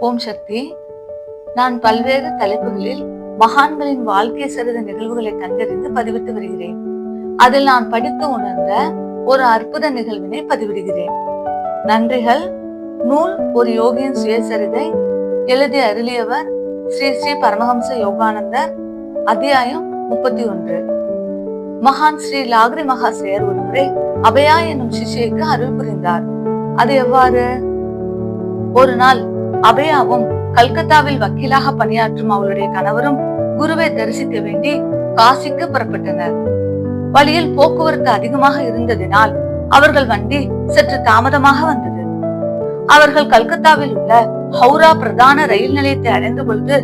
ஓம் சக்தி. நான் பல்வேறு தலைப்புகளில் மகான்களின் வாழ்க்கை சரித நிகழ்வுகளை கண்டறிந்து பதிவிட்டு வருகிறேன். அதில் நான் படித்து உணர்ந்த ஒரு அற்புத நிகழ்வினை பதிவிடுகிறேன். நன்றிகள். நூல் ஒரு யோகியின் சுயசரிதை எழுதி அருளியவர் ஸ்ரீ ஸ்ரீ பரமஹம்ச யோகானந்தர் அத்தியாயம் முப்பத்தி ஒன்று மகான் ஸ்ரீ லாகிரி மகாசிரியர் ஒருமுறை அபயா என்னும் சிஷியைக்கு அருள் புரிந்தார். அது எவ்வாறு? ஒரு நாள் அபயாவும் கல்கத்தாவில் வக்கீலாக பணியாற்றும் அவளுடைய கணவரும் குருவை தரிசிக்க வேண்டி காசிக்கு புறப்பட்டனர். வழியில் போக்குவரத்து அதிகமாக இருந்ததினால் அவர்கள் வண்டி சற்று தாமதமாக வந்தது. அவர்கள் கல்கத்தாவில் உள்ள ஹவுரா பிரதான ரயில் நிலையத்தை அடைந்த பொழுது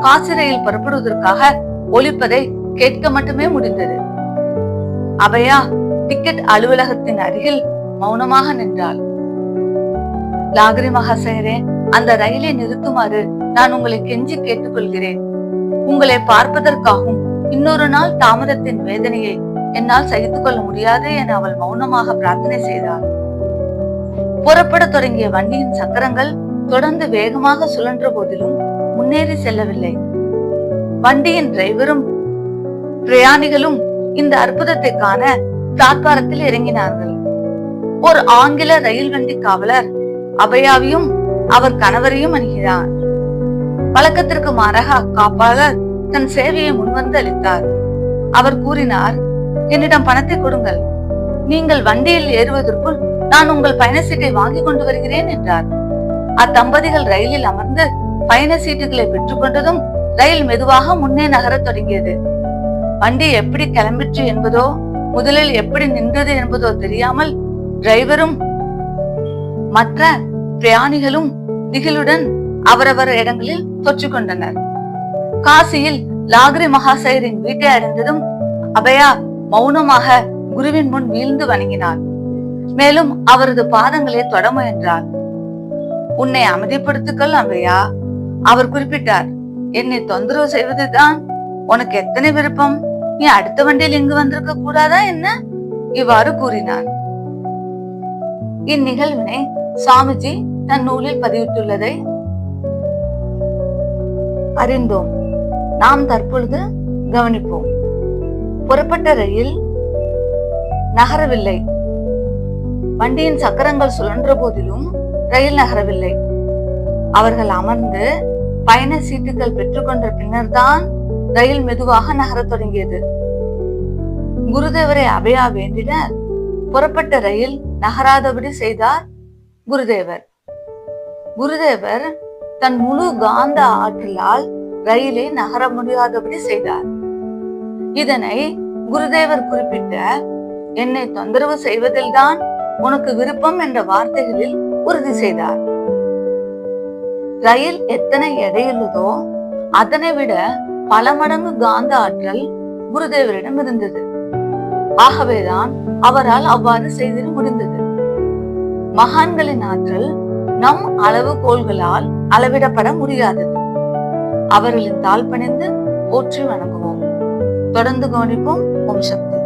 காசி ரயில் புறப்படுவதற்காக ஒழிப்பதை கேட்க மட்டுமே முடிந்தது. அபயா டிக்கெட் அலுவலகத்தின் அருகில் மௌனமாக நின்றாள். லாகரி மகாசேரே அந்த ரயிலை நிறுத்துமாறு நான் உங்களை கெஞ்சி கேட்டுக்கொள்கிறேன். உங்களை பார்ப்பதற்காகவும் இன்னொரு நாள் தாமதத்தின் வேதனையை என்னால் சகித்துக் கொள்ள முடியாது என அவள் மௌனமாக பிரார்த்தனை செய்தாள். புறப்பட தொடங்கிய வண்டியின் சக்கரங்கள் தொடர்ந்து வேகமாக சுழன்ற போதிலும் முன்னேறி செல்லவில்லை. வண்டியின் டிரைவரும் பிரயாணிகளும் இந்த அற்புதத்தை காண பிளாட்பாரத்தில் இறங்கினார்கள். ஒரு ஆங்கில ரயில் வண்டி காவலர் அபயாவையும் அவர் கணவரையும் அணுகினார். வழக்கத்திற்கு மாறாக அக்காப்பாளர் தன் சேவையை முன்வந்து அளித்தார். அவர் கூறினார் என்னிடம் பணத்தை கொடுங்கள். நீங்கள் வண்டியில் ஏறுவதற்குள் நான் உங்கள் பயண சீட்டை வாங்கி கொண்டு வருகிறேன் என்றார். அத்தம்பதிகள் ரயிலில் அமர்ந்து பயண சீட்டுகளை பெற்றுக்கொண்டதும் ரயில் மெதுவாக முன்னே நகரத் தொடங்கியது. வண்டி எப்படி கிளம்பிற்று என்பதோ முதலில் எப்படி நின்றது என்பதோ தெரியாமல் டிரைவரும் மற்ற பிரயாணிகளும் திகிலுடன் அவரவர் இடங்களில் தொற்றிக்கொண்டனர். காசியில் லாகிரி மகாசயரின் வீட்டை அடைந்ததும் அபயா மௌனமாக குருவின் முன் வீழ்ந்து வணங்கினாள் மேலும் அவரது பாதங்களை தொட முயன்றாள் உன்னை அமைதிப்படுத்திக்கொள் அபயா. அவர் குறிப்பிட்டார் என்னை தொந்தரவு செய்வதுதான் உனக்கு எத்தனை விருப்பம்? நீ அடுத்த வண்டியில் இங்கு வந்திருக்க கூடாதா என்ன? இவ்வாறு கூறினார் இந்நிகழ்வினை சுவாமிஜி தன் நூலில் பதிவிட்டுள்ளதை அறிந்தோம். நாம் தற்பொழுது கவனிப்போம். புறப்பட்ட ரயில் நகரவில்லை. வண்டியின் சக்கரங்கள் சுழன்ற போதிலும் ரயில் நகரவில்லை. அவர்கள் அமர்ந்து பயண சீட்டுகள் பெற்றுக்கொண்ட பின்னர்தான் ரயில் மெதுவாக நகரத் தொடங்கியது. குருதேவரை அபயா வேண்டிட புறப்பட்ட ரயில் நகராதபடி செய்தார் குருதேவர். குருதேவர் தன் முழு காந்த ஆற்றலால் ரயிலை நகர முடியாதபடி செய்தார். இதனை குருதேவர் குறிப்பிட்ட என்னை தொந்தரவு செய்வதில்தான் உனக்கு விருப்பம் என்ற வார்த்தைகளில் உறுதி செய்தார். ரயில் எத்தனை எடையுள்ளதோ அதனை விட பல மடங்கு காந்த ஆற்றல் குருதேவரிடம் இருந்தது. ஆகவேதான் அவரால் அவ்வாறு செய்திட முடிந்தது. மகான்களின் ஆற்றல் நம் அளவுகோல்களால் அளவிடப்பட முடியாதது அவர்களின் தாழ் பணிந்து போற்றி வணங்குவோம். தொடர்ந்து கவனிப்போம். ஓம் சக்தி.